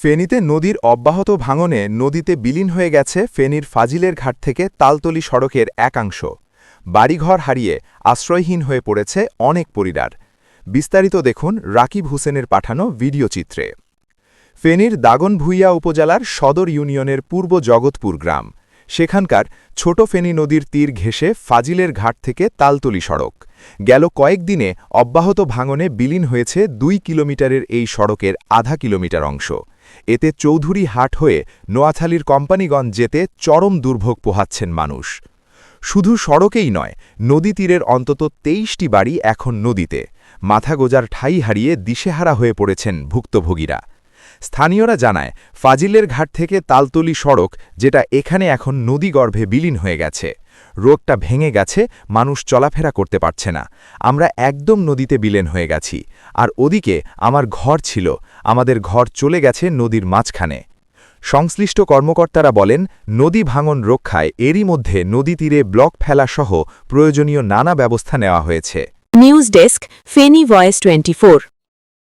ফেনীতে নদীর অব্যাহত ভাঙনে নদীতে বিলীন হয়ে গেছে ফেনীর ফাজিলের ঘাট থেকে তালতলি সড়কের একাংশ। বাড়িঘর হারিয়ে আশ্রয়হীন হয়ে পড়েছে অনেক পরিবার। বিস্তারিত দেখুন রাকিব হোসেনের পাঠানো ভিডিও চিত্রে। ফেনীর দাগনভূইয়া উপজেলার সদর ইউনিয়নের পূর্ব জগৎপুর গ্রাম। সেখানকার ছোট ফেনী নদীর তীর ঘেঁষে ফাজিলের ঘাট থেকে তালতলি সড়ক। গেল কয়েকদিনে অব্যাহত ভাঙনে বিলীন হয়েছে দুই কিলোমিটারের এই সড়কের আধা কিলোমিটার অংশ। এতে চৌধুরী হাট হয়ে নোয়াছালির কোম্পানিগঞ্জ যেতে চরম দুর্ভোগ পোহাচ্ছেন মানুষ। শুধু সড়কেই নয়, নদী তীরের অন্তত তেইশটি বাড়ি এখন নদীতে। মাথা গোজার ঠাই হারিয়ে দিশেহারা হয়ে পড়েছেন ভুক্তভোগীরা। স্থানীয়রা জানায়, ফাজিলের ঘাট থেকে তালতলি সড়ক, যেটা এখানে এখন নদীগর্ভে বিলীন হয়ে গেছে। রোডটা ভেঙে গেছে, মানুষ চলাফেরা করতে পারছে না। আমরা একদম নদীতে বিলীন হয়ে গেছি। আর ওদিকে আমার ঘর ছিল, আমাদের ঘর চলে গেছে নদীর মাঝখানে। সংশ্লিষ্ট কর্মকর্তারা বলেন, নদী ভাঙন রক্ষায় এরই মধ্যে নদী তীরে ব্লক ফেলা সহ প্রয়োজনীয় নানা ব্যবস্থা নেওয়া হয়েছে। News desk, Feni voice twenty